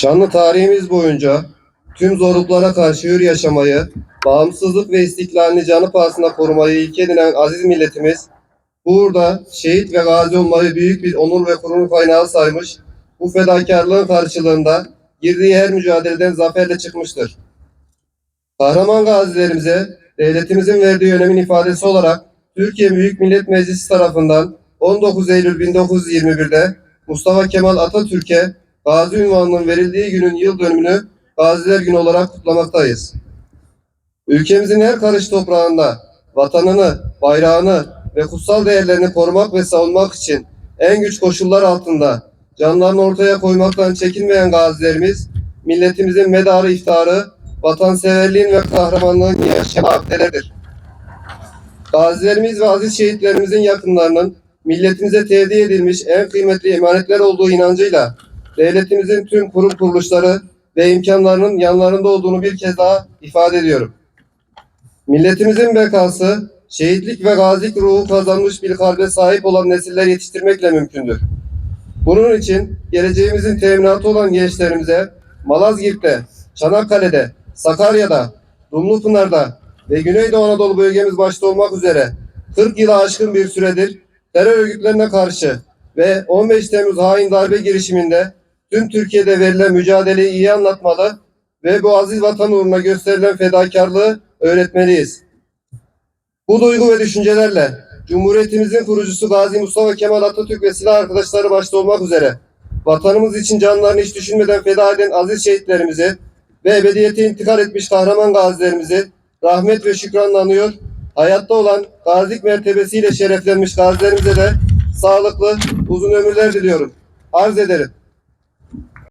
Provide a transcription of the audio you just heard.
Şanlı tarihimiz boyunca tüm zorluklara karşı hür yaşamayı, bağımsızlık ve istiklalini canı pahasına korumayı ilke edinen aziz milletimiz, burada şehit ve gazi olmayı büyük bir onur ve gurur kaynağı saymış, bu fedakarlığın karşılığında girdiği her mücadeleden zaferle çıkmıştır. Kahraman gazilerimize devletimizin verdiği önemin ifadesi olarak Türkiye Büyük Millet Meclisi tarafından 19 Eylül 1921'de Mustafa Kemal Atatürk'e gazi ünvanının verildiği günün yıl dönümünü Gaziler Günü olarak kutlamaktayız. Ülkemizin her karış toprağında vatanını, bayrağını ve kutsal değerlerini korumak ve savunmak için en güç koşullar altında canlarını ortaya koymaktan çekinmeyen gazilerimiz, milletimizin medarı iftarı, vatanseverliğin ve kahramanlığın yaşayan akdeleridir. Gazilerimiz ve aziz şehitlerimizin yakınlarının milletimize tevdi edilmiş en kıymetli emanetler olduğu inancıyla devletimizin tüm kurum kuruluşları ve imkanlarının yanlarında olduğunu bir kez daha ifade ediyorum. Milletimizin bekası, şehitlik ve gazilik ruhu kazanmış bir kalbe sahip olan nesiller yetiştirmekle mümkündür. Bunun için geleceğimizin teminatı olan gençlerimize Malazgirt'te, Çanakkale'de, Sakarya'da, Dumlupınar'da ve Güneydoğu Anadolu bölgemiz başta olmak üzere 40 yılı aşkın bir süredir terör örgütlerine karşı ve 15 Temmuz hain darbe girişiminde tüm Türkiye'de verilen mücadeleyi iyi anlatmalı ve bu aziz vatan uğruna gösterilen fedakarlığı öğretmeliyiz. Bu duygu ve düşüncelerle Cumhuriyetimizin kurucusu Gazi Mustafa Kemal Atatürk ve silah arkadaşları başta olmak üzere vatanımız için canlarını hiç düşünmeden feda eden aziz şehitlerimizi ve ebediyete intikal etmiş kahraman gazilerimizi rahmet ve şükranla anıyor. Hayatta olan gazilik mertebesiyle şereflenmiş gazilerimize de sağlıklı, uzun ömürler diliyorum. Arz ederim.